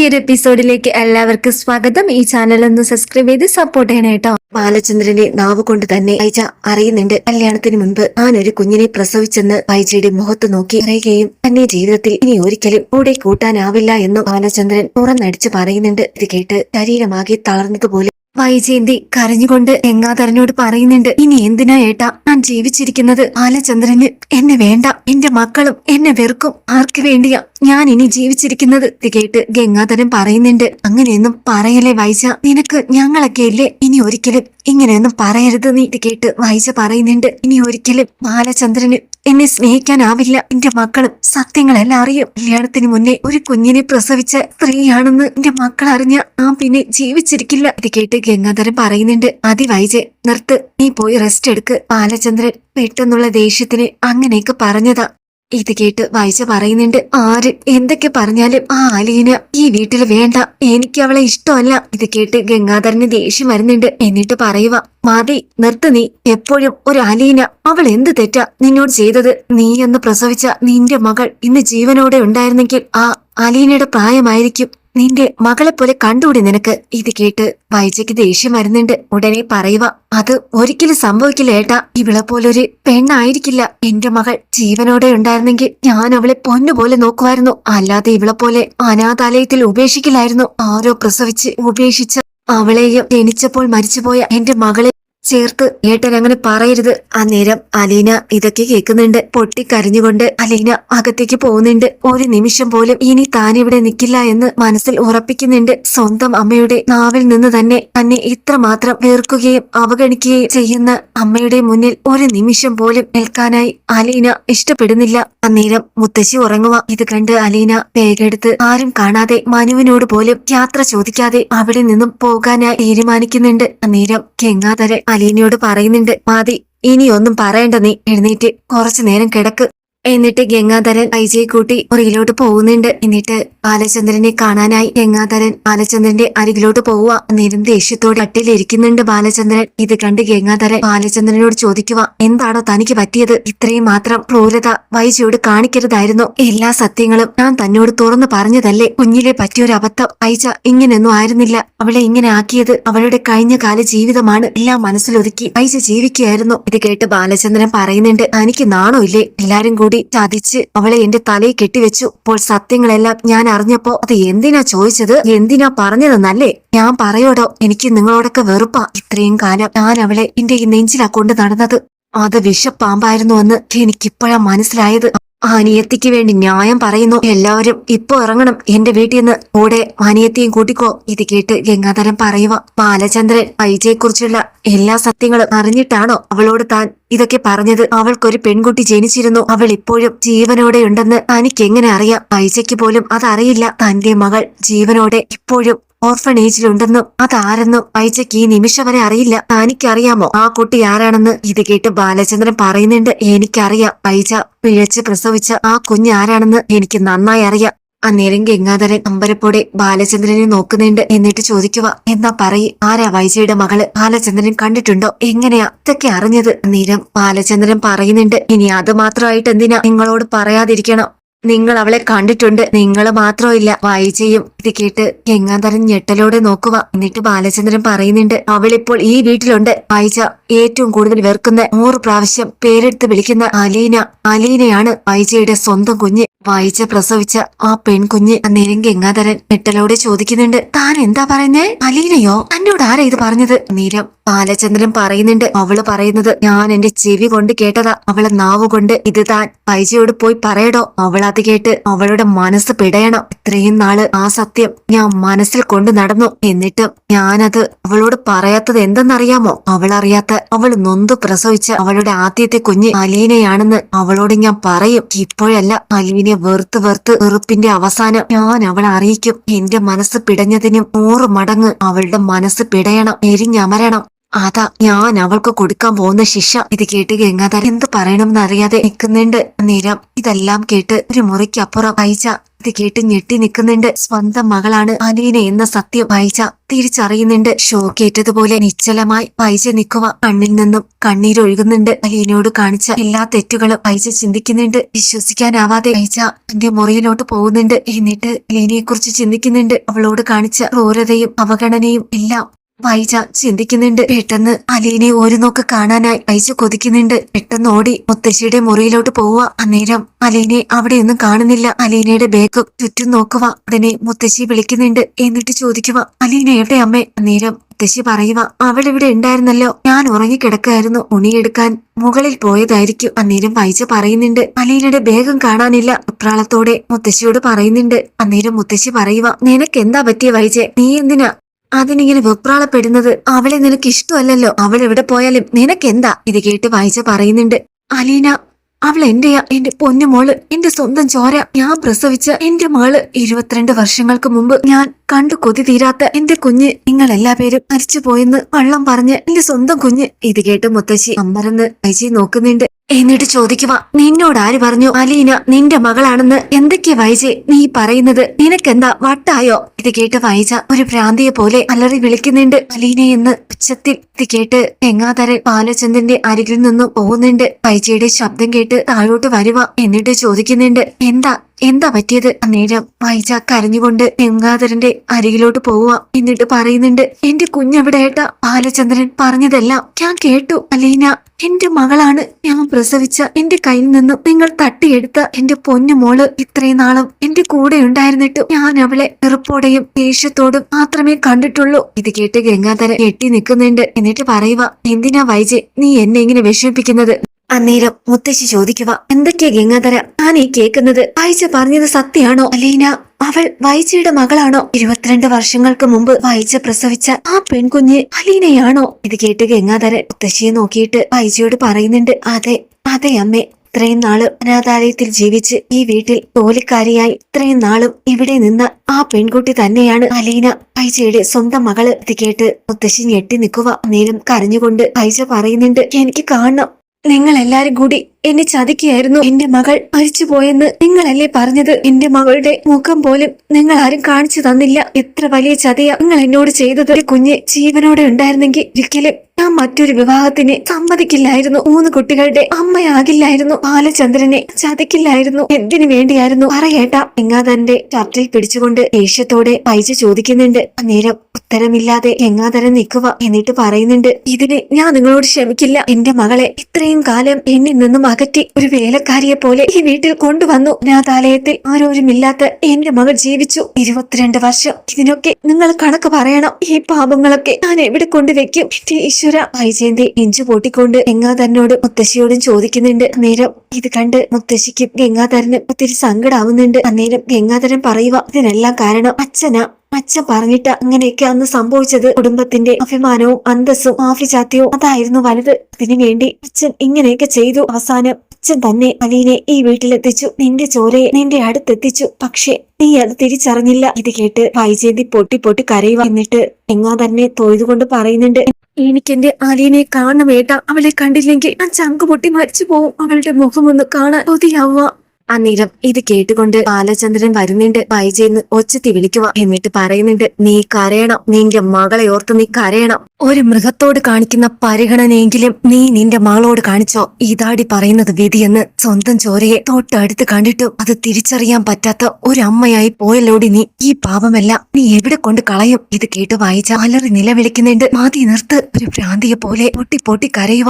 പുതിയൊരു എപ്പിസോഡിലേക്ക് എല്ലാവർക്കും സ്വാഗതം. ഈ ചാനൽ ഒന്ന് സബ്സ്ക്രൈബ് ചെയ്ത് സപ്പോർട്ട് ചെയ്യണം കേട്ടോ ബാലചന്ദ്രന്റെ നാവ് കൊണ്ട് തന്നെ ഐജ അറിയുന്നുണ്ട്. കല്യാണത്തിന് മുൻപ് താനൊരു കുഞ്ഞിനെ പ്രസവിച്ചെന്ന് ഐജയുടെ മുഖത്ത് നോക്കി അറിയുകയും തന്നെ ജീവിതത്തിൽ ഇനി ഒരിക്കലും കൂടെ കൂട്ടാനാവില്ല എന്നും ബാലചന്ദ്രൻ തുറന്നടിച്ച് പറയുന്നുണ്ട്. ഇത് കേട്ട് ശരീരമാകെ തളർന്നതുപോലെ വൈജയന്തി കരഞ്ഞുകൊണ്ട് ഗംഗാധരനോട് പറയുന്നുണ്ട് ഇനി എന്തിനാ ഏട്ടാ ഞാൻ ജീവിച്ചിരിക്കുന്നത്? ബാലചന്ദ്രന് എന്നെ വേണ്ട. എന്റെ മക്കളും എന്നെ വെറുക്കും. ആർക്ക് വേണ്ടിയാ ഞാൻ ഇനി ജീവിച്ചിരിക്കുന്നത്? ഇത് കേട്ട് ഗംഗാധരൻ പറയുന്നുണ്ട് അങ്ങനെയൊന്നും പറയലേ വൈജ. നിനക്ക് ഞങ്ങളൊക്കെ ഇല്ലേ ഇനി ഒരിക്കലും ഇങ്ങനെയൊന്നും പറയരുത് നീ? ഇത് കേട്ട് വൈജ പറയുന്നുണ്ട് ഇനി ഒരിക്കലും ബാലചന്ദ്രന് എന്നെ സ്നേഹിക്കാനാവില്ല. എന്റെ മക്കളും സത്യങ്ങളെല്ലാം അറിയും. കല്യാണത്തിന് മുന്നേ ഒരു കുഞ്ഞിനെ പ്രസവിച്ച സ്ത്രീയാണെന്ന് എന്റെ മക്കൾ അറിഞ്ഞ ആ പിന്നെ ജീവിച്ചിരിക്കില്ല. ഇത് കേട്ട് ഗംഗാധരൻ പറയുന്നുണ്ട് അതി വൈജെ നിർത്ത്. നീ പോയി റെസ്റ്റ് എടുക്ക്. ബാലചന്ദ്രൻ പെട്ടെന്നുള്ള ദേഷ്യത്തിന് അങ്ങനെയൊക്കെ പറഞ്ഞതാ. ഇത് കേട്ട് വൈജ പറയുന്നുണ്ട് ആര്? എന്തൊക്കെ പറഞ്ഞാലും ആ അലീന ഈ വീട്ടിൽ വേണ്ട. എനിക്ക് അവളെ ഇഷ്ടമല്ല. ഇത് കേട്ട് ഗംഗാധരന് ദേഷ്യം വരുന്നുണ്ട്. എന്നിട്ട് പറയുക മതി നിർത്ത് നീ. എപ്പോഴും ഒരു അലീന അവൾ എന്ത് തെറ്റാ നിന്നോട് ചെയ്തത്? നീ എന്ന് പ്രസവിച്ച നിന്റെ മകൾ ഇന്ന് ജീവനോടെ ഉണ്ടായിരുന്നെങ്കിൽ ആ അലീനയുടെ പ്രായമായിരിക്കും. നിന്റെ മകളെ പോലെ കണ്ടുകൂടി നിനക്ക്? ഇത് കേട്ട് വൈജയ്ക്ക് ദേഷ്യം വരുന്നുണ്ട്. ഉടനെ പറയുക അത് ഒരിക്കലും സംഭവിക്കില്ല ഏട്ടാ. ഇവളെ പോലൊരു പെണ്ണായിരിക്കില്ല. എന്റെ മകൾ ജീവനോടെ ഉണ്ടായിരുന്നെങ്കിൽ ഞാൻ അവളെ പൊന്നുപോലെ നോക്കുമായിരുന്നു. അല്ലാതെ ഇവളെ പോലെ അനാഥാലയത്തിൽ ഉപേക്ഷിക്കില്ലായിരുന്നു. ആരോ പ്രസവിച്ച് ഉപേക്ഷിച്ച അവളെയും ജനിച്ചപ്പോൾ മരിച്ചുപോയ എന്റെ മകളെ ചേർത്ത് ഏട്ടൻ അങ്ങനെ പറയരുത്. നേരം അലീന ഇതൊക്കെ കേൾക്കുന്നുണ്ട്. പൊട്ടിക്കരഞ്ഞുകൊണ്ട് അലീന അകത്തേക്ക് പോകുന്നുണ്ട്. ഒരു നിമിഷം പോലും ഇനി താൻ ഇവിടെ നിൽക്കില്ല എന്ന് മനസ്സിൽ ഉറപ്പിക്കുന്നുണ്ട്. സ്വന്തം അമ്മയുടെ നാവിൽ നിന്ന് തന്നെ തന്നെ ഇത്രമാത്രം വെറുക്കുകയും അവഗണിക്കുകയും ചെയ്യുന്ന അമ്മയുടെ മുന്നിൽ ഒരു നിമിഷം പോലും നിൽക്കാനായി അലീന ഇഷ്ടപ്പെടുന്നില്ല. അന്നേരം മുത്തശ്ശി ഉറങ്ങുക. ഇത് കണ്ട് അലീന പേകെടുത്ത് ആരും കാണാതെ മനുവിനോട് പോലും യാത്ര ചോദിക്കാതെ അവിടെ നിന്നും പോകാനായി തീരുമാനിക്കുന്നുണ്ട്. അന്നേരം ഗംഗാധരൻ അലീനയോട് പറയുന്നുണ്ട് മതി ഇനിയൊന്നും പറയണ്ട നീ. എഴുന്നേറ്റ് കുറച്ചു നേരം കിടക്ക്. എന്നിട്ട് ഗംഗാധരൻ ഐജയെ കൂട്ടി മുറിയിലോട്ട് പോകുന്നുണ്ട്. എന്നിട്ട് ബാലചന്ദ്രനെ കാണാനായി ഗംഗാധരൻ ബാലചന്ദ്രന്റെ അരികിലോട്ട് പോവുക. നേരം ദേഷ്യത്തോടെ കട്ടിലിരിക്കുന്നുണ്ട് ബാലചന്ദ്രൻ. ഇത് കണ്ട് ഗംഗാധരൻ ബാലചന്ദ്രനോട് ചോദിക്കുക എന്താണോ തനിക്ക് പറ്റിയത്? ഇത്രയും മാത്രം ക്രൂരത വൈജയോട് കാണിക്കരുതായിരുന്നു. എല്ലാ സത്യങ്ങളും ഞാൻ തന്നോട് തുറന്നു പറഞ്ഞതല്ലേ? കുഞ്ഞിലെ പറ്റിയൊരു അബദ്ധം. ഐജ ഇങ്ങനെയൊന്നും ആയിരുന്നില്ല. അവളെ ഇങ്ങനെ ആക്കിയത് അവളുടെ കഴിഞ്ഞ കാല ജീവിതമാണ്. എല്ലാം മനസ്സിലൊതുക്കി ഐജ ജീവിക്കുകയായിരുന്നു. ഇത് കേട്ട് ബാലചന്ദ്രൻ പറയുന്നുണ്ട് തനിക്ക് നാണോ ഇല്ലേ? എല്ലാരും കൂടി ചതിച്ച് അവളെ എന്റെ തലയിൽ കെട്ടിവെച്ചു. അപ്പോൾ സത്യങ്ങളെല്ലാം ഞാൻ അറിഞ്ഞപ്പോ അത് എന്തിനാ ചോദിച്ചത്? എന്തിനാ പറഞ്ഞതെന്നല്ലേ? ഞാൻ പറയോടോ? എനിക്ക് നിങ്ങളോടൊക്കെ വെറുപ്പാ. ഇത്രയും കാലം ഞാൻ അവളെ എന്റെ നെഞ്ചിലാ കൊണ്ട് നടന്നത്. അത് വിഷപ്പാമ്പായിരുന്നു എന്ന് എനിക്കിപ്പോഴാ മനസ്സിലായത്. അനിയത്തിക്ക് വേണ്ടി ന്യായം പറയുന്നു. എല്ലാവരും ഇപ്പൊ ഇറങ്ങണം. എന്റെ വീട്ടിൽ നിന്ന് കൂടെ അനിയത്തിയും കൂട്ടിക്കോ. ഇത് കേട്ട് ഗംഗാധരൻ പറയുക ബാലചന്ദ്രൻ ഐജയെ കുറിച്ചുള്ള എല്ലാ സത്യങ്ങളും അറിഞ്ഞിട്ടാണോ അവളോട് താൻ ഇതൊക്കെ പറഞ്ഞത്? അവൾക്കൊരു പെൺകുട്ടി ജനിച്ചിരുന്നു. അവൾ ഇപ്പോഴും ജീവനോടെ ഉണ്ടെന്ന് തനിക്ക് എങ്ങനെ അറിയാം? ഐജയ്ക്ക് പോലും അതറിയില്ല. തന്റെ മകൾ ജീവനോടെ ഇപ്പോഴും ഓർഫണേജിലുണ്ടെന്നും അതാരെന്നും ഐജയ്ക്ക് ഈ നിമിഷം വരെ അറിയില്ല. തനിക്കറിയാമോ? ആ കുട്ടി ആരാണെന്ന്? ഇത് കേട്ട് ബാലചന്ദ്രൻ പറയുന്നുണ്ട് എനിക്കറിയാം. ഐജ പിഴച്ച് പ്രസവിച്ച ആ കുഞ്ഞ് ആരാണെന്ന് എനിക്ക് നന്നായി അറിയാം. അന്നേരം ഗംഗാധരൻ അമ്പരപ്പോടെ ബാലചന്ദ്രനെ നോക്കുന്നുണ്ട്. എന്നിട്ട് ചോദിക്കുക എന്നാ പറയ് ആരാ വൈജയുടെ മകൾ? ബാലചന്ദ്രൻ കണ്ടിട്ടുണ്ടോ? എങ്ങനെയാ? ഇതൊക്കെ അറിഞ്ഞത്? അന്നേരം ബാലചന്ദ്രൻ പറയുന്നുണ്ട് ഇനി അത് മാത്രമായിട്ട് എന്തിനാ? നിങ്ങളോട് പറയാതിരിക്കണം. നിങ്ങൾ അവളെ കണ്ടിട്ടുണ്ട്. നിങ്ങൾ മാത്രമില്ല വായിച്ചയും ഇത് കേട്ട് ഗംഗാധരൻ ഞെട്ടലോടെ നോക്കുക. എന്നിട്ട് ബാലചന്ദ്രൻ പറയുന്നുണ്ട് അവളിപ്പോൾ ഈ വീട്ടിലുണ്ട്. വായിച്ച ഏറ്റവും കൂടുതൽ വെറുക്കുന്ന നൂറ് പ്രാവശ്യം പേരെടുത്ത് വിളിക്കുന്ന അലീന. അലീനയാണ് വായിച്ചയുടെ സ്വന്തം കുഞ്ഞ്. വായിച്ച പ്രസവിച്ച ആ പെൺകുഞ്ഞ്. അന്നേരം ഗംഗാധരൻ ഞെട്ടലോടെ ചോദിക്കുന്നുണ്ട് താൻ എന്താ പറയുന്നേ? അലീനയോ? തന്നോട് ആരാ ഇത് പറഞ്ഞത്? നീരം ബാലചന്ദ്രൻ പറയുന്നുണ്ട് അവൾ പറയുന്നത് ഞാൻ എന്റെ ചെവി കൊണ്ട് കേട്ടതാ. അവളെ നാവ് കൊണ്ട് ഇത് താൻ വൈജയോട് പോയി പറയടോ. അവൾ അത് കേട്ട് അവളുടെ മനസ്സ് പിടയണം. ഇത്രയും നാൾ ആ സത്യം ഞാൻ മനസ്സിൽ കൊണ്ടു നടന്നു. എന്നിട്ടും ഞാനത് അവളോട് പറയാത്തത് എന്തെന്നറിയാമോ? അവളറിയാത്ത അവൾ നൊന്തു പ്രസവിച്ച അവളുടെ ആദ്യത്തെ കുഞ്ഞ് അലീനയാണെന്ന് അവളോട് ഞാൻ പറയും. ഇപ്പോഴല്ല അലീനെ വെറുത്ത് വെറുത്ത് വെറുപ്പിന്റെ അവസാനം ഞാൻ അവളെ അറിയിക്കും. എന്റെ മനസ്സ് പിടഞ്ഞതിനും നൂറ് മടങ്ങ് അവളുടെ മനസ്സ് പിടയണം. എരിഞ്ഞമരണം. അതാ ഞാൻ അവൾക്ക് കൊടുക്കാൻ പോകുന്ന ശിക്ഷ. ഇത് കേട്ട് ഗംഗാധരൻ എന്ത് പറയണമെന്ന് അറിയാതെ നിൽക്കുന്നുണ്ട്. നിരം ഇതെല്ലാം കേട്ട് ഒരു മുറിക്കപ്പുറം അയച്ച ഇത് കേട്ട് ഞെട്ടി നിൽക്കുന്നുണ്ട്. സ്വന്തം മകളാണ് അലീന എന്ന സത്യം വായിച്ച തിരിച്ചറിയുന്നുണ്ട്. ഷോക്കേറ്റതുപോലെ നിശ്ചലമായി വൈജ നിൽക്കുക കണ്ണിൽ നിന്നും കണ്ണീരൊഴുകുന്നുണ്ട് അലീനയോട് കാണിച്ച എല്ലാ തെറ്റുകളും വൈജ ചിന്തിക്കുന്നുണ്ട്. വിശ്വസിക്കാനാവാതെ വൈജ തന്റെ മുറിയിലോട്ട് പോകുന്നുണ്ട്. എന്നിട്ട് അലീനയെ കുറിച്ച് ചിന്തിക്കുന്നുണ്ട്. അവളോട് കാണിച്ച ക്രൂരതയും അവഗണനയും എല്ലാം വൈജ ചിന്തിക്കുന്നുണ്ട്. പെട്ടെന്ന് അലീനെ ഒരു നോക്ക് കാണാനായി വൈജ കൊതിക്കുന്നുണ്ട്. പെട്ടെന്ന് ഓടി മുത്തശ്ശിയുടെ മുറിയിലോട്ട് പോവുക. അന്നേരം അലീനെ അവിടെയൊന്നും കാണുന്നില്ല. അലീനയുടെ ബാഗ് ചുറ്റും നോക്കുക. അതിനെ മുത്തശ്ശി വിളിക്കുന്നുണ്ട്. എന്നിട്ട് ചോദിക്കുക അലീന എവിടെ അമ്മേ? അന്നേരം മുത്തശ്ശി പറയുക അവൾ ഇവിടെ ഉണ്ടായിരുന്നല്ലോ. ഞാൻ ഉറങ്ങിക്കിടക്കായിരുന്നു ഉണിയെടുക്കാൻ മുകളിൽ പോയതായിരിക്കും. അന്നേരം വൈജ പറയുന്നുണ്ട് അലീനയുടെ ബേഗം കാണാനില്ല. ഉത്രാളത്തോടെ മുത്തശ്ശിയോട് പറയുന്നുണ്ട്. അന്നേരം മുത്തശ്ശി പറയുക നിനക്ക് എന്താ പറ്റിയ വൈജെ? നീ എന്തിനാ അതിനിങ്ങനെ വെപ്രാളപ്പെടുന്നത് അവളെ നിനക്ക് ഇഷ്ടമല്ലല്ലോ അവൾ എവിടെ പോയാലും നിനക്കെന്താ? ഇത് കേട്ട് വായിച്ച പറയുന്നുണ്ട്. അലീന അവൾ എന്റെയാ? എന്റെ പൊന്നുമോൾ എന്റെ സ്വന്തം ചോര. ഞാൻ പ്രസവിച്ച എന്റെ മോൾ ഇരുപത്തിരണ്ട് വർഷങ്ങൾക്ക് മുമ്പ് ഞാൻ കണ്ടു കൊതി തീരാത്ത എന്റെ കുഞ്ഞ് നിങ്ങൾ എല്ലാ പേരും മരിച്ചു പോയെന്ന് വള്ളം പറഞ്ഞ് എന്റെ സ്വന്തം കുഞ്ഞ്. ഇത് കേട്ട് മുത്തശ്ശി അമ്മരന്ന് വൈജി നോക്കുന്നുണ്ട്. എന്നിട്ട് ചോദിക്കുക നിന്നോട് ആര് പറഞ്ഞു? അലീന നിന്റെ മകളാണെന്ന് എന്തൊക്കെ വൈജെ? നീ പറയുന്നത് നിനക്കെന്താ വട്ടായോ? ഇത് കേട്ട് വൈജ ഒരു ഭ്രാന്തിയെ പോലെ അലറി വിളിക്കുന്നുണ്ട്. അലീന എന്ന് ഉച്ചത്തിൽ ഇത് കേട്ട് തെങ്ങാതരൻ ബാലചന്ദ്രന്റെ അരികിൽ നിന്നും പോകുന്നുണ്ട്. വൈജയുടെ ശബ്ദം കേട്ട് താഴോട്ട് വരുവ എന്നിട്ട് ചോദിക്കുന്നുണ്ട് എന്താ എന്താ പറ്റിയത്? അന്നേരം വൈജ കരഞ്ഞുകൊണ്ട് ഗംഗാധരന്റെ അരികിലോട്ട് പോവുക എന്നിട്ട് പറയുന്നുണ്ട് എന്റെ കുഞ്ഞവിടെയേട്ട ബാലചന്ദ്രൻ പറഞ്ഞതെല്ലാം ഞാൻ കേട്ടു അലീന. എന്റെ മകളാണ് ഞാൻ പ്രസവിച്ച. എന്റെ കയ്യിൽ നിന്നും നിങ്ങൾ തട്ടിയെടുത്ത എന്റെ പൊന്നു മോൾ ഇത്രയും നാളും എന്റെ കൂടെ ഉണ്ടായിരുന്നിട്ട് ഞാൻ അവളെ വെറുപ്പോടെയും ദേഷ്യത്തോടും മാത്രമേ കണ്ടിട്ടുള്ളൂ. ഇത് കേട്ട് ഗംഗാധരൻ കെട്ടി നിൽക്കുന്നുണ്ട്. എന്നിട്ട് പറയുക എന്തിനാ വൈജെ? നീ എന്നെ ഇങ്ങനെ വിഷമിപ്പിക്കുന്നത്? അന്നേരം മുത്തശ്ശി ചോദിക്കുക എന്തൊക്കെയാ ഗംഗാധര? ഞാൻ ഈ കേൾക്കുന്നത്? വായിച്ച പറഞ്ഞത് സത്യാണോ അലീന അവൾ വൈജയുടെ മകളാണോ? ഇരുപത്തിരണ്ട് വർഷങ്ങൾക്ക് മുമ്പ് വൈജ പ്രസവിച്ച ആ പെൺകുഞ്ഞ് അലീനയാണോ? ഇത് കേട്ട് ഗംഗാധരൻ മുത്തശ്ശിയെ നോക്കിയിട്ട് വൈജയോട് പറയുന്നുണ്ട് അതെ അതെ അമ്മേ. ഇത്രയും നാൾ അനാഥാലയത്തിൽ ജീവിച്ച് ഈ വീട്ടിൽ ജോലിക്കാരിയായി ഇത്രയും നാളും ഇവിടെ നിന്ന ആ പെൺകുട്ടി തന്നെയാണ് അലീന. ഐജയുടെ സ്വന്തം മകൾ. ഇത് കേട്ട് മുത്തശ്ശി ഞെട്ടി നിൽക്കുക. നേരം കരഞ്ഞുകൊണ്ട് ഐജ പറയുന്നുണ്ട് എനിക്ക് കാണണം. നിങ്ങൾ എല്ലാരും കൂടി എന്നെ ചതിക്കുകയായിരുന്നു. എന്റെ മകൾ മരിച്ചുപോയെന്ന് നിങ്ങളല്ലേ പറഞ്ഞത്? എന്റെ മകളുടെ മുഖം പോലും നിങ്ങൾ ആരും കാണിച്ചു തന്നില്ല. എത്ര വലിയ ചതിയാ നിങ്ങൾ എന്നോട് ചെയ്തത്? കുഞ്ഞ് ജീവനോടെ ഉണ്ടായിരുന്നെങ്കിൽ ഒരിക്കലും ഞാൻ മറ്റൊരു വിവാഹത്തിന് സമ്മതിക്കില്ലായിരുന്നു. മൂന്ന് കുട്ടികളുടെ അമ്മയാകില്ലായിരുന്നു. ബാലചന്ദ്രനെ ചതിക്കില്ലായിരുന്നു. എന്തിനു വേണ്ടിയായിരുന്നു? പറയേട്ടാ. തന്റെ ചർച്ചയിൽ പിടിച്ചുകൊണ്ട് ദേഷ്യത്തോടെ പൈസ ചോദിക്കുന്നുണ്ട്. അന്നേരം ഉത്തരമില്ലാതെ എങ്ങാതരം നിൽക്കുക എന്നിട്ട് പറയുന്നുണ്ട് ഇതിന് ഞാൻ നിങ്ങളോട് ക്ഷമിക്കില്ല. എന്റെ മകളെ ഇത്രയും കാലം എന്നിൽ നിന്നും അകറ്റി ഒരു വേലക്കാരിയെ പോലെ ഈ വീട്ടിൽ കൊണ്ടുവന്നു. അനാഥാലയത്തിൽ ആരോരുമില്ലാത്ത എന്റെ മകൾ ജീവിച്ചു. ഇരുപത്തിരണ്ട് വർഷം. ഇതിനൊക്കെ നിങ്ങൾ കണക്ക് പറയണം. ഈ പാപങ്ങളൊക്കെ ഞാൻ എവിടെ കൊണ്ടുവെക്കും എന്റെ ഈശ്വര വൈജയന്തി നെഞ്ചു പൊട്ടിക്കൊണ്ട് ഗംഗാധരനോട് മുത്തശ്ശിയോടും ചോദിക്കുന്നുണ്ട്. നേരം ഇത് കണ്ട് മുത്തശ്ശിക്കും ഗംഗാധരനും ഒത്തിരി സങ്കടാവുന്നുണ്ട്. അന്നേരം ഗംഗാധരൻ പറയുക ഇതിനെല്ലാം കാരണം അച്ഛനാ. അച്ഛൻ പറഞ്ഞിട്ട് അങ്ങനെയൊക്കെ അന്ന് സംഭവിച്ചത് കുടുംബത്തിന്റെ അഭിമാനവും അന്തസ്സും ആഫിജാത്യവും അതായിരുന്നു വലുത്. അതിനു വേണ്ടി അച്ഛൻ ഇങ്ങനെയൊക്കെ ചെയ്തു. അവസാനം അച്ഛൻ തന്നെ അലീനെ ഈ വീട്ടിലെത്തിച്ചു. നിന്റെ ചോരയെ നിന്റെ അടുത്തെത്തിച്ചു. പക്ഷേ നീ അത് തിരിച്ചറിഞ്ഞില്ല. ഇത് കേട്ട് വൈജയന്തി പൊട്ടി പൊട്ടി കരയുക എന്നിട്ട് എങ്ങാ തന്നെ തൊഴുതുകൊണ്ട് പറയുന്നുണ്ട്. എനിക്കെന്റെ അലീനെ കാണണം ഏട്ടാ അവളെ കണ്ടില്ലെങ്കിൽ ഞാൻ ചങ്ക് പൊട്ടി മരിച്ചു പോവും അവളുടെ മുഖമൊന്ന് കാണാൻ കൊതിയാവുക. അന്നേരം ഇത് കേട്ടുകൊണ്ട് ബാലചന്ദ്രൻ വരുന്നുണ്ട്. വൈജയെന്ന് ഒച്ചത്തി വിളിക്കുക. എന്നിട്ട് പറയുന്നുണ്ട് നീ കരയണം. നിന്റെ മകളെ ഓർത്ത് നീ കരയണം. ഒരു മൃഗത്തോട് കാണിക്കുന്ന പരിഗണനയെങ്കിലും നീ നിന്റെ മകളോട് കാണിച്ചോ? ഇതാടി പറയുന്നത് വിധിയെന്ന് സ്വന്തം ചോരയെ തൊട്ടടുത്ത് കണ്ടിട്ട് അത് തിരിച്ചറിയാൻ പറ്റാത്ത ഒരു അമ്മയായി പോയല്ലോടി നീ. ഈ പാപമല്ല നീ എവിടെ കൊണ്ട് കളയും? ഇത് കേട്ട് വായിച്ച അലറി നിലവിളിക്കുന്നുണ്ട്. മാതി നിർത്ത്. ഒരു ഭ്രാന്തിയെ പോലെ പൊട്ടി പൊട്ടി കരയുക